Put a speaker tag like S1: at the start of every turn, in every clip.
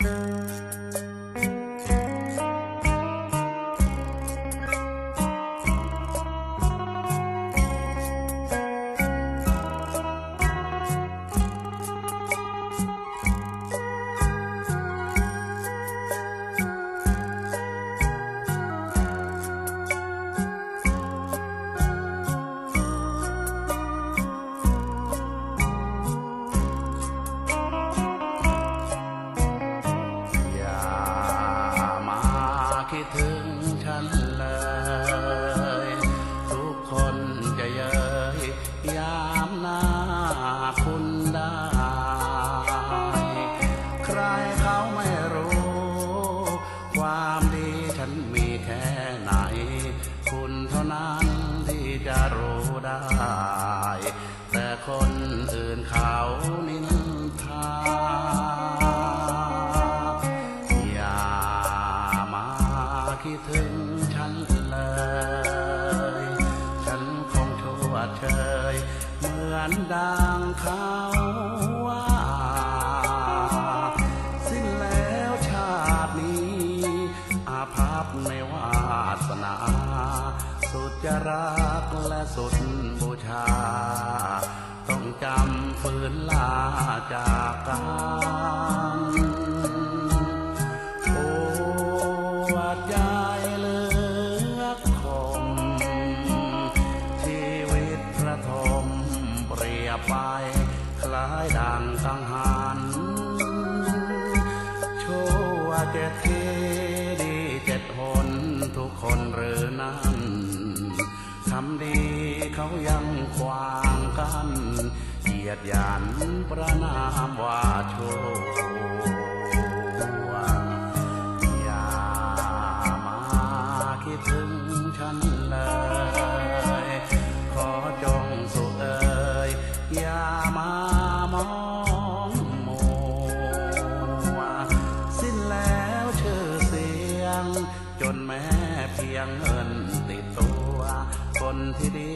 S1: อย่ ไม่รู้ ความดีฉันมีแค่ไหน คุณเท่านั้นที่จะรู้ได้ แต่คนอื่นเขานินทาอย่ามาคิดถึงฉันเลย ฉันคงชั่วเชยเหมือนดังเขา จะรักและสุดบูชา ต้องจำฝืนลาจากกันโอ้ว่าใจเลือคมชีวิตระทมเปรียบไป คล้ายดังกังหันชั่วเจ็ดที เขายังขวางกันเหยียดหยันประนามว่าชั่วอย่ามาคิดถึงฉันเลย ขอจงสุเอ่ยอย่ามามองมัวสิ้นแล้วชื่อเสียง จนแม้เพียงเงินติดตัว คนที่ดี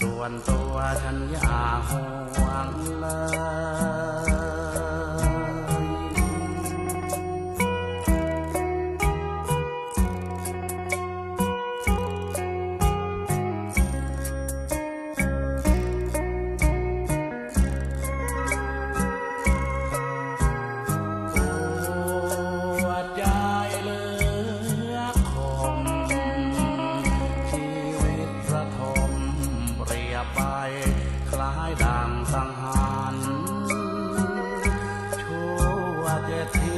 S1: ส่วนตัวฉันอย่าห่วงเลย สังหารชั่วจะเที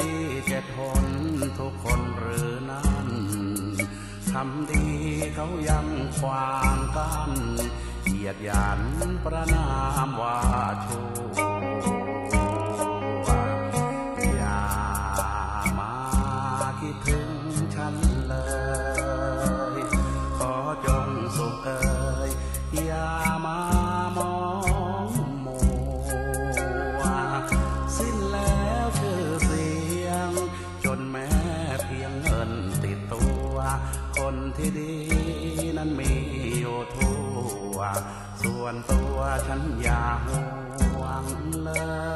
S1: ดีจะทนทุกคนหรือนั้นทำดีเขายังขวางกันเหยียดหยันประนามว่าั้นมีอยู่ทั่ว ส่วนตัวฉันอย่าห่วงเลย